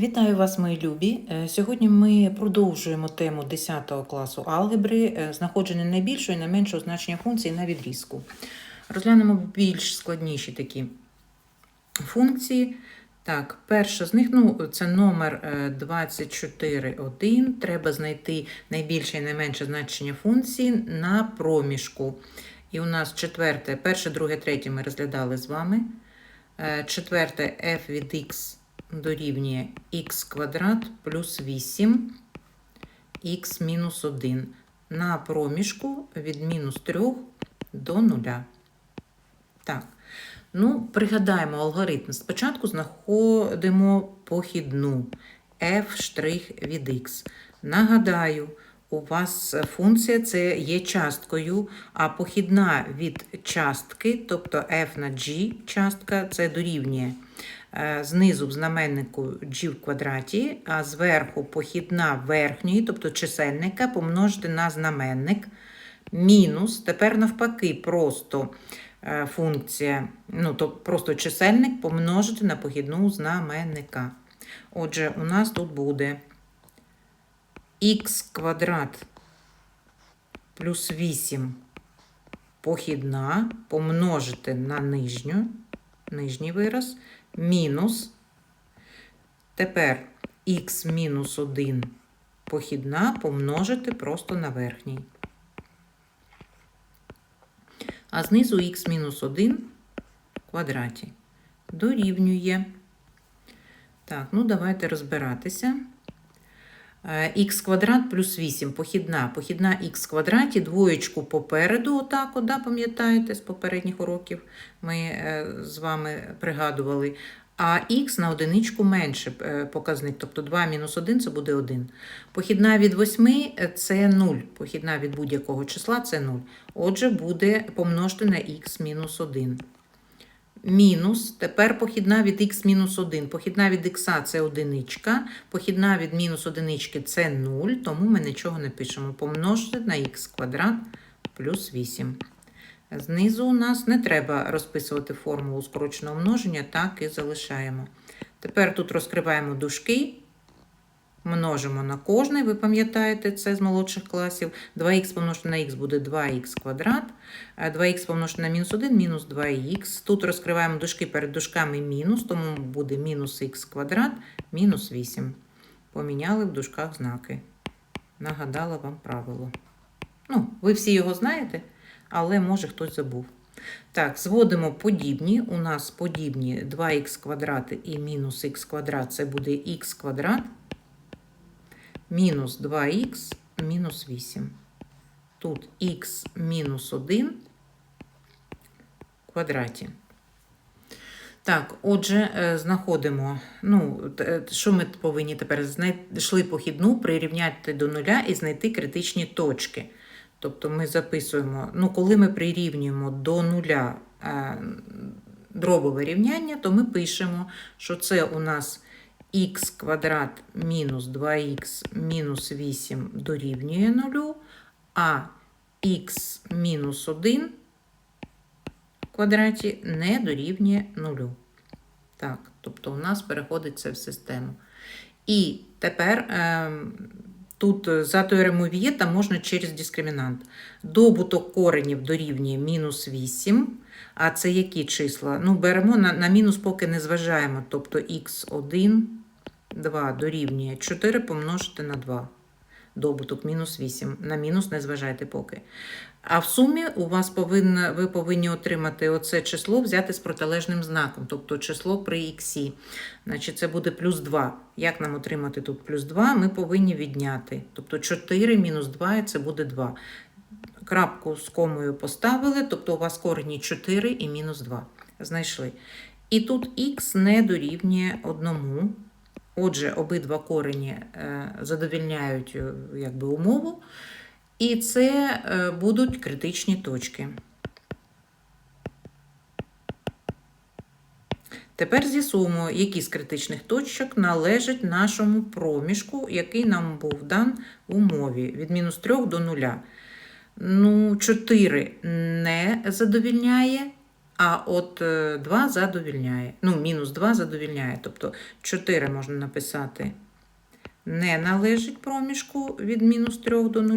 Вітаю вас, мої любі. Е, Сьогодні ми продовжуємо тему 10 класу алгебри, е, знаходження найбільшого і найменшого значення функції на відрізку. Розглянемо більш складніші такі функції. Так, перша з них ну, це номер е, 24.1. Треба знайти найбільше і найменше значення функції на проміжку. І у нас четверте, перше, друге, третє ми розглядали з вами. Е, Четверте f від x дорівнює х квадрат плюс 8 х мінус 1 на проміжку від мінус 3 до 0. Так, ну, пригадаємо алгоритм. Спочатку знаходимо похідну f' від x. Нагадаю, у вас функція це є часткою, а похідна від частки, тобто f на g частка, це дорівнює знизу в знаменнику g в квадраті, а зверху похідна верхньої, тобто чисельника, помножити на знаменник. Мінус, тепер навпаки, просто е, функція, ну, то просто чисельник помножити на похідну знаменника. Отже, у нас тут буде х квадрат плюс 8 похідна помножити на нижню, нижній вираз, мінус. Тепер х мінус 1 похідна помножити просто на верхній. А знизу х мінус 1 в квадраті дорівнює. Так, ну давайте розбиратися. Х квадрат плюс 8 похідна. Похідна х квадраті, двоєчку попереду, отак, да, пам'ятаєте, з попередніх уроків ми е, з вами пригадували. А х на одиничку менше е, показник, тобто 2 мінус 1 це буде 1. Похідна від 8 це 0. Похідна від будь-якого числа це 0. Отже, буде помножити на х мінус 1 мінус, тепер похідна від х мінус 1. Похідна від х це одиничка, похідна від мінус одинички це 0, тому ми нічого не пишемо. Помножити на х квадрат плюс 8. Знизу у нас не треба розписувати формулу скороченого множення, так і залишаємо. Тепер тут розкриваємо дужки, множимо на кожний, ви пам'ятаєте це з молодших класів. 2х помножити на х буде 2х квадрат, 2х помножити на мінус 1, мінус 2х. Тут розкриваємо дужки перед дужками мінус, тому буде мінус х квадрат, мінус 8. Поміняли в дужках знаки. Нагадала вам правило. Ну, ви всі його знаєте, але може хтось забув. Так, зводимо подібні. У нас подібні 2х квадрат і мінус х квадрат це буде х квадрат мінус 2х мінус 8. Тут х мінус 1 в квадраті. Так, отже, е, знаходимо, ну, що ми повинні тепер знайшли похідну, прирівняти до нуля і знайти критичні точки. Тобто ми записуємо, ну, коли ми прирівнюємо до нуля е, дробове рівняння, то ми пишемо, що це у нас х квадрат мінус 2х мінус 8 дорівнює нулю, а х мінус 1 в квадраті не дорівнює нулю. Так, тобто у нас переходить це в систему. І тепер е, тут за теоремою Вієта можна через дискримінант. Добуток коренів дорівнює мінус 8. А це які числа? Ну, беремо на, на мінус, поки не зважаємо. Тобто х1, 2 дорівнює 4 помножити на 2. Добуток мінус 8. На мінус не зважайте поки. А в сумі у вас повинно, ви повинні отримати оце число взяти з протилежним знаком, тобто число при х. Значить, це буде плюс 2. Як нам отримати тут плюс 2? Ми повинні відняти. Тобто 4 мінус 2 і це буде 2. Крапку з комою поставили, тобто у вас корені 4 і мінус 2. Знайшли. І тут х не дорівнює 1. Отже, обидва корені е, задовільняють е, якби, умову. І це е, будуть критичні точки. Тепер з'ясуємо, які з критичних точок належать нашому проміжку, який нам був дан у умові від мінус 3 до 0. Ну, 4 не задовільняє, А от 2 задовільняє. Ну, мінус 2 задовільняє. Тобто 4 можна написати не належить проміжку від мінус 3 до 0.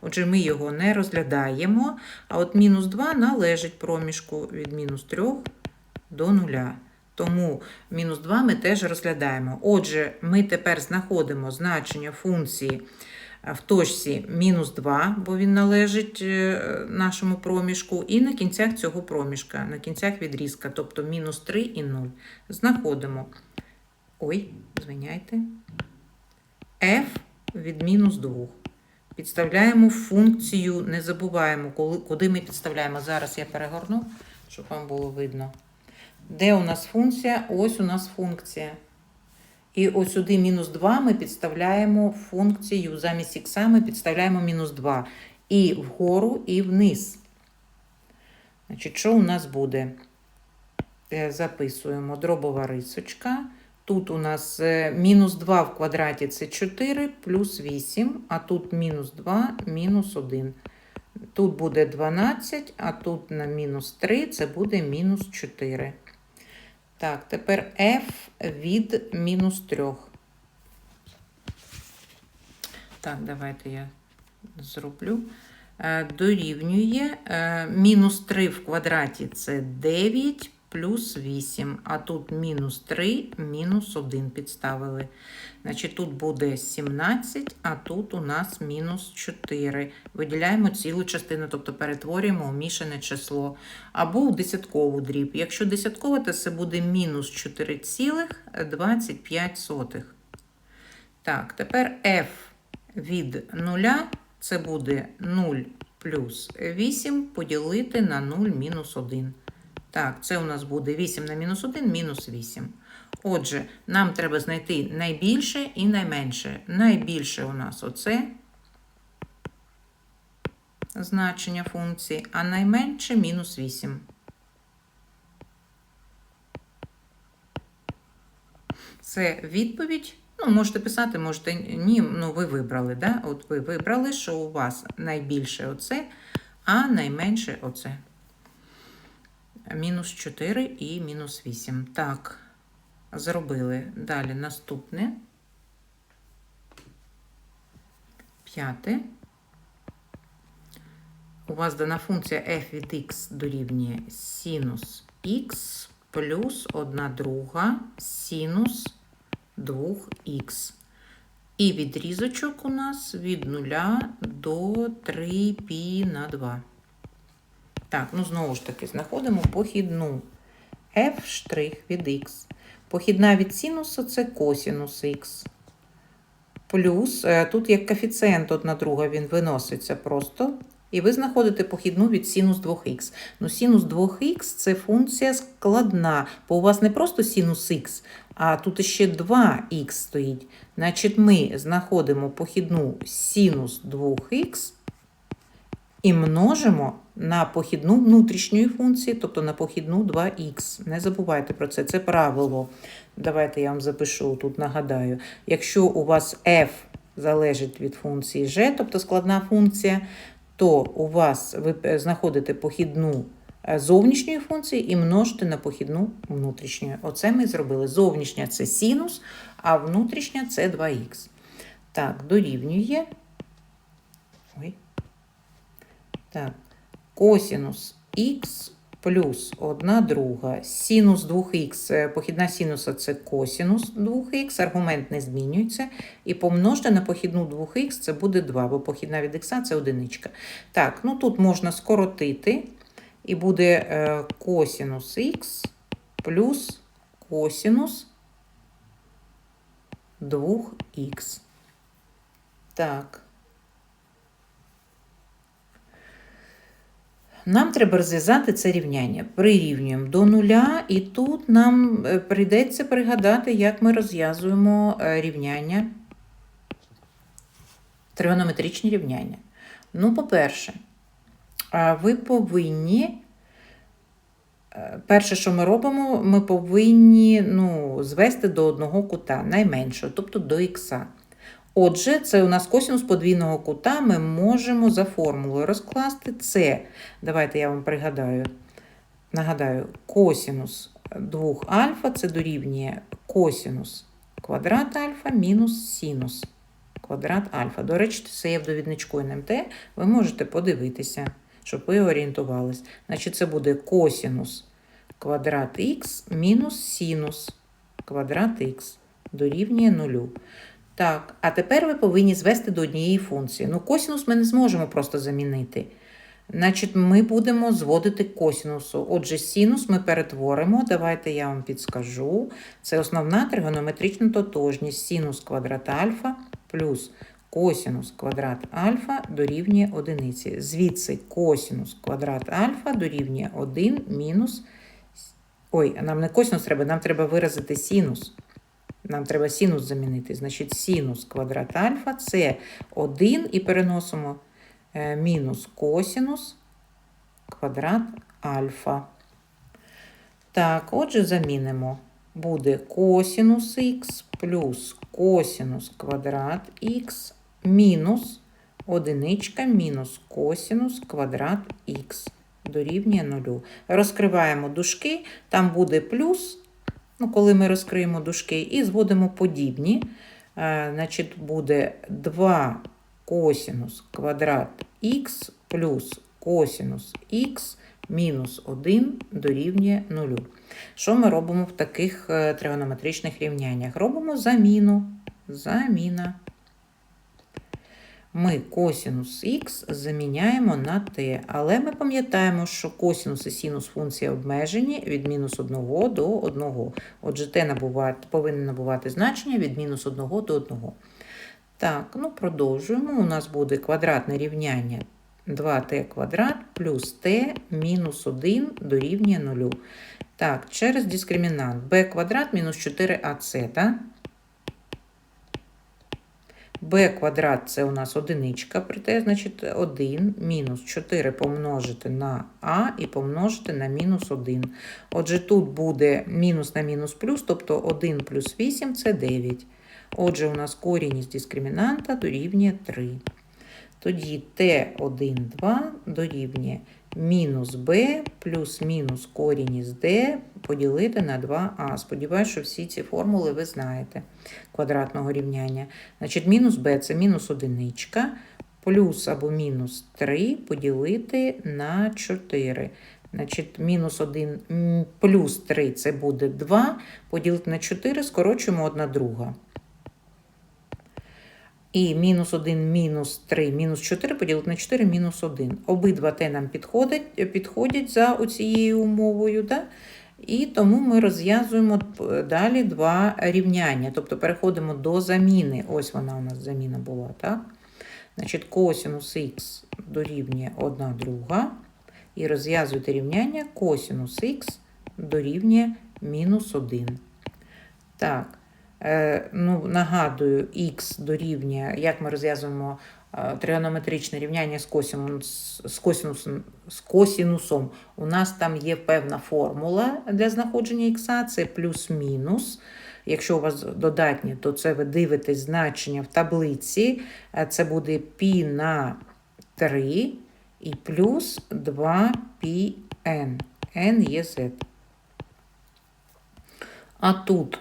Отже, ми його не розглядаємо. А от мінус 2 належить проміжку від мінус 3 до 0. Тому мінус 2 ми теж розглядаємо. Отже, ми тепер знаходимо значення функції в точці мінус 2, бо він належить е, нашому проміжку, і на кінцях цього проміжка, на кінцях відрізка, тобто мінус 3 і 0. Знаходимо. Ой, звиняйте. f від мінус 2. Підставляємо функцію, не забуваємо, куди ми підставляємо. Зараз я перегорну, щоб вам було видно. Де у нас функція? Ось у нас функція. І ось сюди мінус 2 ми підставляємо функцію. Замість х ми підставляємо мінус 2. І вгору, і вниз. Значить, що у нас буде? Е, Записуємо дробова рисочка. Тут у нас е, мінус 2 в квадраті це 4 плюс 8, а тут мінус 2, мінус 1. Тут буде 12, а тут на мінус 3 це буде мінус 4. Так, тепер f від мінус 3. Так, давайте я зроблю. Е, Дорівнює е, мінус 3 в квадраті це 9 плюс 8, а тут мінус 3, мінус 1 підставили. Значить, тут буде 17, а тут у нас мінус 4. Виділяємо цілу частину, тобто перетворюємо у мішане число. Або у десяткову дріб. Якщо десяткове, то це буде мінус 4,25. Так, тепер f від 0 це буде 0 плюс 8 поділити на 0 мінус 1. Так, це у нас буде 8 на мінус 1, мінус 8. Отже, нам треба знайти найбільше і найменше. Найбільше у нас оце значення функції, а найменше мінус 8. Це відповідь. Ну, можете писати, можете ні. Ну, ви вибрали, да? От ви вибрали, що у вас найбільше оце, а найменше оце. Мінус 4 і мінус 8. Так, зробили. Далі наступне. П'яте. У вас дана функція f від x дорівнює синус x плюс 1 друга синус 2х. І відрізочок у нас від 0 до 3 π на 2. Так, ну знову ж таки, знаходимо похідну f' від x. Похідна від синусу це косінус х. Плюс, е, тут як коефіцієнт одна друга, він виноситься просто. І ви знаходите похідну від синус 2х. Ну, синус 2х це функція складна, бо у вас не просто синус х, а тут ще 2х стоїть. Значить, ми знаходимо похідну синус 2х і множимо на похідну внутрішньої функції, тобто на похідну 2х. Не забувайте про це, це правило. Давайте я вам запишу тут, нагадаю. Якщо у вас f залежить від функції g, тобто складна функція, то у вас ви знаходите похідну е, зовнішньої функції і множите на похідну внутрішньої. Оце ми зробили. Зовнішня це синус, а внутрішня це 2х. Так, дорівнює. Ой. Так, косінус х плюс 1 друга. Синус 2х, похідна синуса це косінус 2х, аргумент не змінюється. І помножте на похідну 2х це буде 2, бо похідна від х це одиничка. Так, ну тут можна скоротити, і буде е, косінус х плюс косінус 2х. Так. Нам треба розв'язати це рівняння. Прирівнюємо до нуля, і тут нам е, прийдеться пригадати, як ми розв'язуємо е, рівняння, тригонометричні рівняння. Ну, по-перше, ви повинні, е, перше, що ми робимо, ми повинні ну, звести до одного кута, найменшого, тобто до х. Отже, це у нас косинус подвійного кута ми можемо за формулою розкласти це. Давайте я вам пригадаю. нагадаю, косінус 2 альфа це дорівнює косінус квадрат альфа мінус синус квадрат альфа. До речі, це є в довідничку НМТ. Ви можете подивитися, щоб ви орієнтувались. Значить, це буде косінус квадрат х мінус синус квадрат х дорівнює нулю. Так, а тепер ви повинні звести до однієї функції. Ну, косінус ми не зможемо просто замінити. Значить, ми будемо зводити косінусу. Отже, синус ми перетворимо. Давайте я вам підскажу. Це основна тригонометрична тотожність. Синус квадрат альфа плюс косінус квадрат альфа дорівнює одиниці. Звідси косінус квадрат альфа дорівнює 1 мінус. Ой, нам не косінус треба, нам треба виразити синус. Нам треба синус замінити. Значить, синус квадрат альфа це 1 і переносимо е, мінус косінус квадрат альфа. Так, отже, замінимо. Буде косінус х плюс косінус квадрат х мінус одиничка мінус косінус квадрат х дорівнює нулю. Розкриваємо дужки, там буде плюс, ну, коли ми розкриємо дужки, і зводимо подібні. Е, значить, буде 2 косінус квадрат х плюс косінус х мінус 1 дорівнює 0. Що ми робимо в таких е, тригонометричних рівняннях? Робимо заміну. Заміна. Ми косінус х заміняємо на t, але ми пам'ятаємо, що косінус і синус функції обмежені від мінус 1 до 1. Отже, t набувати, повинен набувати значення від мінус 1 до 1. Так, ну продовжуємо. У нас буде квадратне рівняння 2t квадрат плюс t мінус 1 дорівнює 0. Так, через дискримінант b квадрат мінус 4ac, так? B квадрат це у нас одиничка, проте, значить, 1 мінус 4 помножити на а і помножити на мінус 1. Отже, тут буде мінус на мінус плюс, тобто 1 плюс 8 це 9. Отже, у нас корінь із дискримінанта дорівнює 3. Тоді t1, 2 дорівнює мінус b плюс мінус корінь із d поділити на 2а. Сподіваюсь, що всі ці формули ви знаєте квадратного рівняння. Значить, мінус b це мінус одиничка, плюс або мінус 3 поділити на 4. Значить, мінус 1 плюс 3 це буде 2, поділити на 4, скорочуємо 1 друга. І мінус 1, мінус 3, мінус 4 поділити на 4, мінус 1. Обидва те нам підходять, підходять за оцією умовою. Да? І тому ми розв'язуємо далі два рівняння. Тобто переходимо до заміни. Ось вона у нас заміна була. так? Значить, косінус х дорівнює 1 друга. І розв'язуєте рівняння косінус х дорівнює мінус 1. Так. Е, ну, Нагадую, х дорівнює, як ми розв'язуємо е, тригонометричне рівняння з косінусом, з, косінусом, з косінусом. У нас там є певна формула для знаходження х, це плюс-мінус. Якщо у вас додатні, то це ви дивитесь значення в таблиці. Е, Це буде π на 3 і плюс 2πn. n є z. А тут.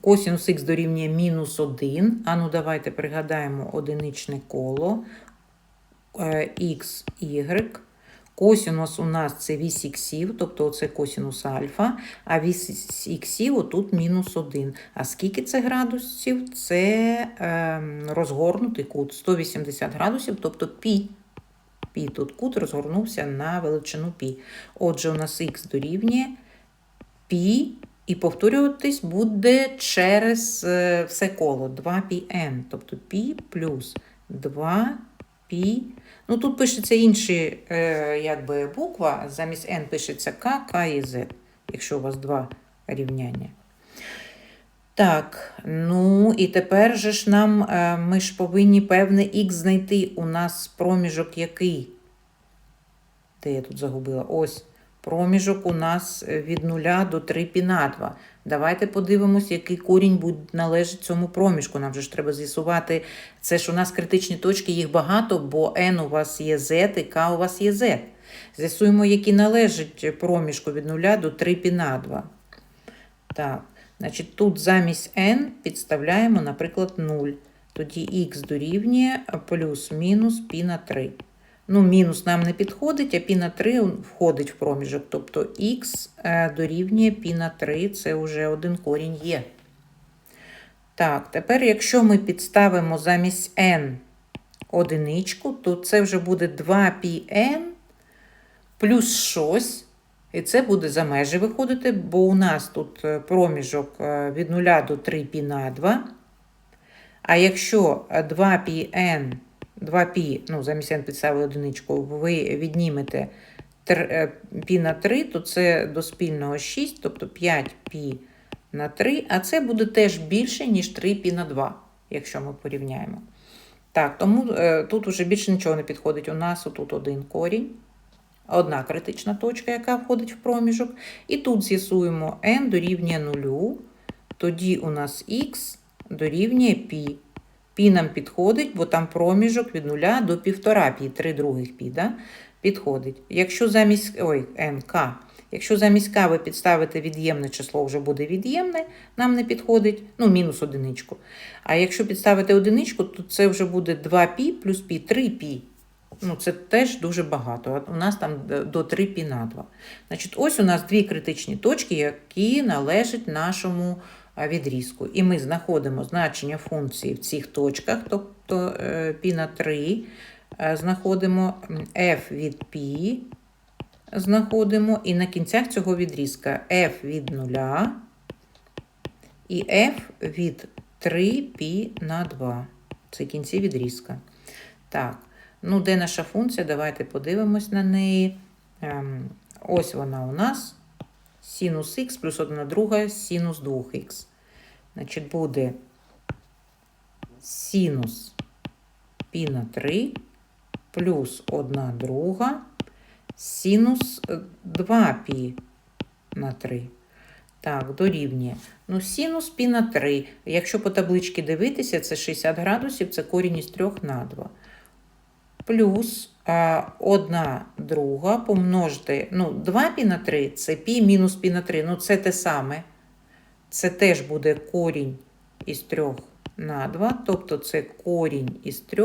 Косінус х дорівнює мінус 1. А ну давайте пригадаємо одиничне коло х, y. Косінус у нас це вісь іксів, тобто це косінус альфа, а вісь іксів отут мінус 1. А скільки це градусів? Це е, розгорнутий кут 180 градусів, тобто пі. Пі тут кут розгорнувся на величину пі. Отже, у нас х дорівнює пі і повторюватись буде через е, все коло 2πn, тобто π плюс 2π. Ну, тут пишеться інші е, якби, буква, замість n пишеться К, К і Z, якщо у вас два рівняння. Так, ну і тепер же ж нам е, ми ж повинні певний х знайти. У нас проміжок який? Де я тут загубила? Ось. Проміжок у нас е, від 0 до 3 пі на 2. Давайте подивимось, який корінь належить цьому проміжку. Нам же ж треба з'ясувати, це ж у нас критичні точки, їх багато, бо n у вас є z і k у вас є z. З'ясуємо, які належать проміжку від 0 до 3 пі на 2. Так, значить, тут замість n підставляємо, наприклад, 0. Тоді х дорівнює плюс-мінус пі на 3. Ну, мінус нам не підходить, а пі на 3 входить в проміжок. Тобто х е, дорівнює пі на 3, це вже один корінь є. Так, тепер, якщо ми підставимо замість n одиничку, то це вже буде 2πn плюс щось. І це буде за межі виходити, бо у нас тут е, проміжок е, від 0 до 3 пі на 2. А якщо 2πn, 2π, ну, замість n підставили одиничку, ви віднімете π на 3, то це до спільного 6, тобто 5π на 3, а це буде теж більше, ніж 3π на 2, якщо ми порівняємо. Так, тому е, тут вже більше нічого не підходить. У нас тут один корінь, одна критична точка, яка входить в проміжок. І тут з'ясуємо n дорівнює 0, тоді у нас х дорівнює π. Пі нам підходить, бо там проміжок від 0 до 1,5 пі, 3 других пі, да? підходить. Якщо замість ой, НК, якщо замість К ви підставите від'ємне число, вже буде від'ємне, нам не підходить, ну, мінус одиничку. А якщо підставити одиничку, то це вже буде 2 пі плюс пі, 3 пі. Ну, це теж дуже багато. У нас там до 3 пі на 2. Значить, ось у нас дві критичні точки, які належать нашому відрізку. І ми знаходимо значення функції в цих точках, тобто π на 3, знаходимо f від π, знаходимо, і на кінцях цього відрізка f від 0 і f від 3 π на 2. Це кінці відрізка. Так, ну де наша функція? Давайте подивимось на неї. Ось вона у нас синус х плюс 1 друга синус 2х. Значить, буде синус пі на 3 плюс 1 друга синус 2 пі на 3. Так, дорівнює. Ну, синус пі на 3. Якщо по табличці дивитися, це 60 градусів, це корінь із 3 на 2. Плюс а, 1 друга помножити, ну, 2 пі на 3 це пі мінус пі на 3. Ну, це те саме. Це теж буде корінь із 3 на 2, тобто це корінь із 3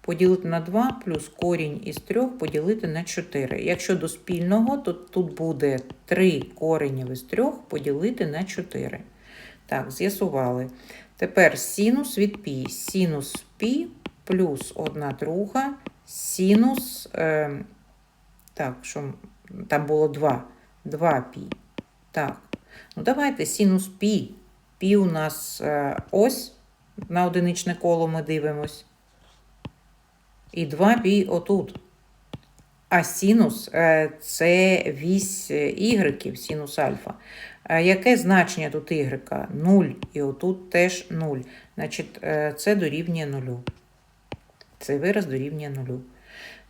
поділити на 2 плюс корінь із 3 поділити на 4. Якщо до спільного, то тут буде 3 коренів із 3 поділити на 4. Так, з'ясували. Тепер синус від пі. Синус пі плюс 1 друга, синус, е, так, що там було 2, 2 пі. Так. Ну, давайте синус пі. Пі у нас е, ось на одиничне коло ми дивимось. І 2 пі отут. А синус е, це вісь ігреків, синус альфа. Е, яке значення тут ігрека? 0. І отут теж 0. Значить, е, це дорівнює 0. Цей вираз дорівнює 0.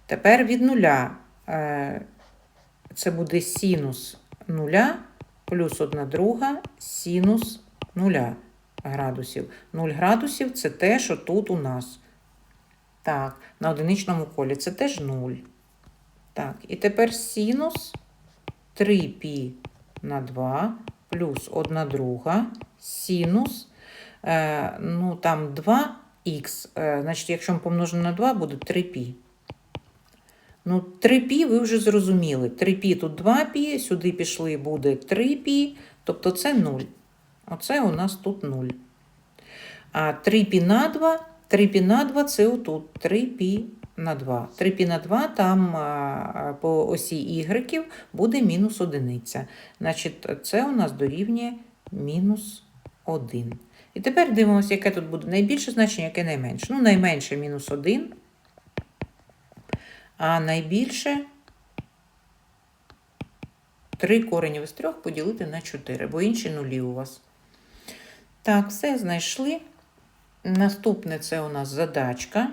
Тепер від 0 е, це буде синус 0 плюс 1 друга синус 0 градусів. 0 градусів це те, що тут у нас. Так, на одиничному колі це теж 0. Так, і тепер синус 3π на 2 плюс 1 друга синус, е, ну там 2х, е, значить, якщо ми помножимо на 2, буде 3π. Ну, 3π ви вже зрозуміли. 3π тут 2π, сюди пішли буде 3π, тобто це 0. Оце у нас тут 0. А 3π на 2, 3π на 2 це отут 3π на 2. 3π на 2 там а, по осі ігреків буде мінус одиниця. Значить, це у нас дорівнює мінус 1. І тепер дивимося, яке тут буде найбільше значення, яке найменше. Ну, найменше мінус 1. А найбільше 3 коренів із 3 поділити на 4, бо інші нулі у вас. Так, все знайшли. Наступне це у нас задачка.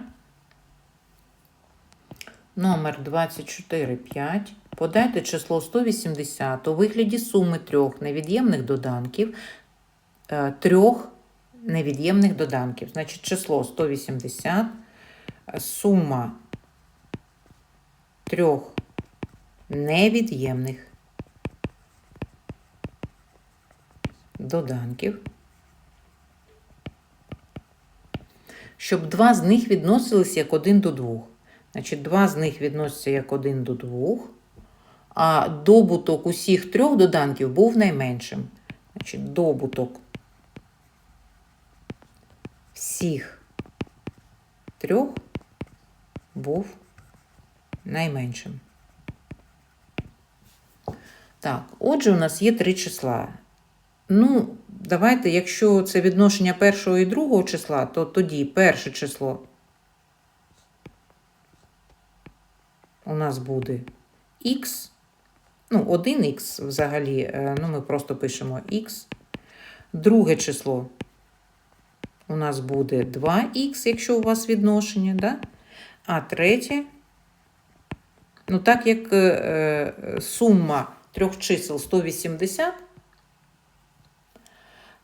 Номер 245. Подайте число 180 у вигляді суми трьох невід'ємних доданків, е, трьох невід'ємних доданків. Значить, число 180, сума трьох невід'ємних доданків, щоб два з них відносились як один до двох. Значить, два з них відносяться як один до двох, а добуток усіх трьох доданків був найменшим. Значить, добуток всіх трьох був найменшим. Так, отже, у нас є три числа. Ну, давайте, якщо це відношення першого і другого числа, то тоді перше число у нас буде х. Ну, 1х взагалі, е, ну, ми просто пишемо х. Друге число у нас буде 2х, якщо у вас відношення, да? а третє, ну так як е, е, сума трьох чисел 180,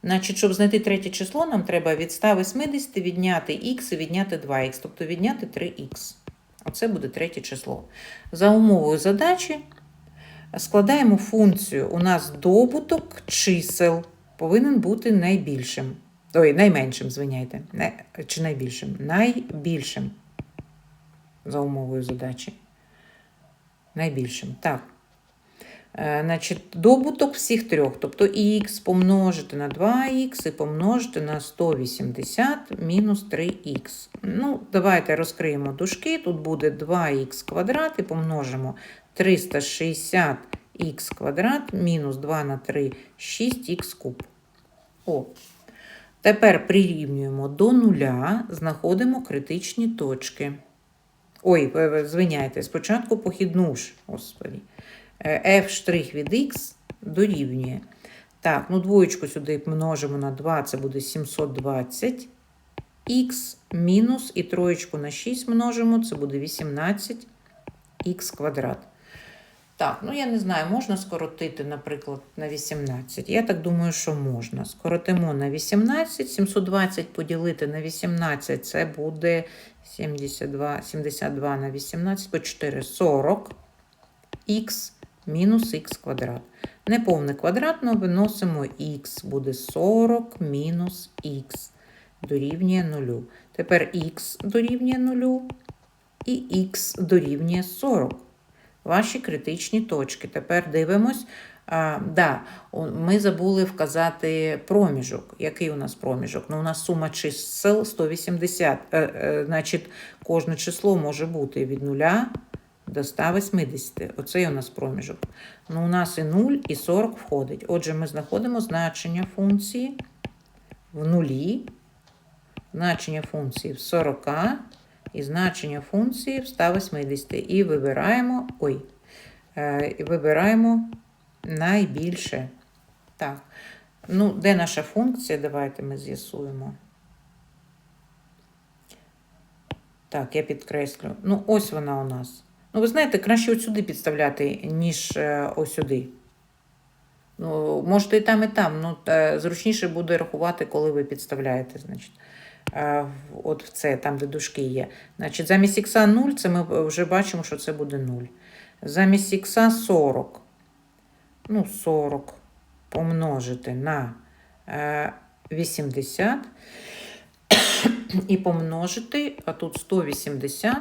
значить, щоб знайти третє число, нам треба від 180 відняти х і відняти 2х, тобто відняти 3х. Оце буде третє число. За умовою задачі складаємо функцію. У нас добуток чисел повинен бути найбільшим. Ой, найменшим, звиняйте. Чи найбільшим? Найбільшим. За умовою задачі. Найбільшим. Так. Е, значить, добуток всіх трьох. Тобто х помножити на 2х і помножити на 180 мінус 3х. Ну, давайте розкриємо дужки. Тут буде 2х квадрат і помножимо 360х квадрат мінус 2 на 3 6х куб. О. Тепер прирівнюємо до нуля, знаходимо критичні точки. Ой, ви- ви звиняйте, спочатку похідну ж, господи. Е, f' від x дорівнює. Так, ну двоєчку сюди множимо на 2, це буде 720. х мінус і троєчку на 6 множимо, це буде 18х квадрат. Так, ну я не знаю, можна скоротити, наприклад, на 18. Я так думаю, що можна. Скоротимо на 18. 720 поділити на 18 це буде 72, 72 на 18 по 4 40 х мінус х квадрат. Неповне квадратно виносимо х, буде 40 мінус х дорівнює 0. Тепер х дорівнює 0 і х дорівнює 40 ваші критичні точки. Тепер дивимось. А, да, ми забули вказати проміжок. Який у нас проміжок? Ну, у нас сума чисел 180. Е, е, значить, кожне число може бути від 0 до 180. Оцей у нас проміжок. Ну, у нас і 0, і 40 входить. Отже, ми знаходимо значення функції в нулі, значення функції в 40 і значення функції в 180. І вибираємо, ой, е, вибираємо найбільше. Так. Ну, де наша функція? Давайте ми з'ясуємо. Так, я підкреслю. Ну, ось вона у нас. Ну, ви знаєте, краще от сюди підставляти, ніж е, ось сюди. Ну, можете і там, і там. Ну, зручніше буде рахувати, коли ви підставляєте, значить. Е, от в це, там, де дужки є. Значить, замість х 0, це ми вже бачимо, що це буде 0. Замість х 40. Ну, 40 помножити на е, 80 і помножити, а тут 180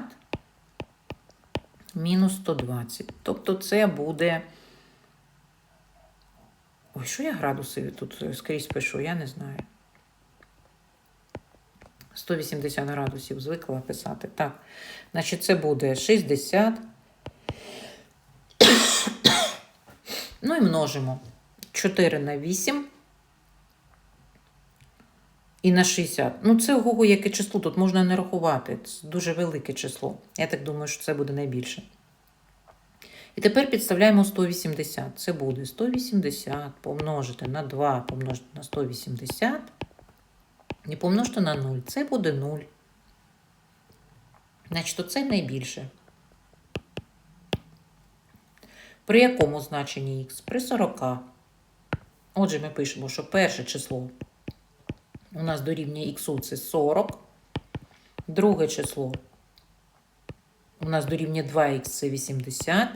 мінус 120. Тобто це буде. Ой, що я градуси тут скрізь пишу, я не знаю. 180 градусів звикла писати. Так, значить, це буде 60. Ну і множимо 4 на 8 і на 60. Ну, це ого, яке число. Тут можна не рахувати. Це дуже велике число. Я так думаю, що це буде найбільше. І тепер підставляємо 180. Це буде 180 помножити на 2 помножити на 180. І помножити на 0. Це буде 0. Значить, оце найбільше. При якому значенні х? При 40. Отже, ми пишемо, що перше число у нас дорівнює х це 40. Друге число у нас дорівнює 2х це 80.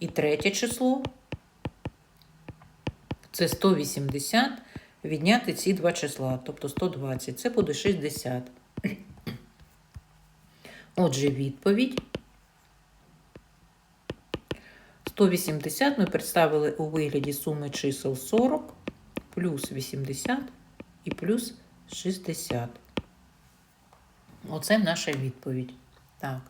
І третє число це 180 відняти ці два числа, тобто 120. Це буде 60. Отже, відповідь. 180 ми представили у вигляді суми чисел 40 плюс 80 і плюс 60. Оце наша відповідь. Так.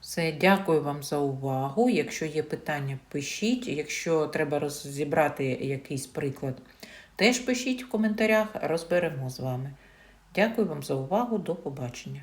Все, дякую вам за увагу. Якщо є питання, пишіть. Якщо треба розібрати якийсь приклад, теж пишіть в коментарях, розберемо з вами. Дякую вам за увагу. До побачення.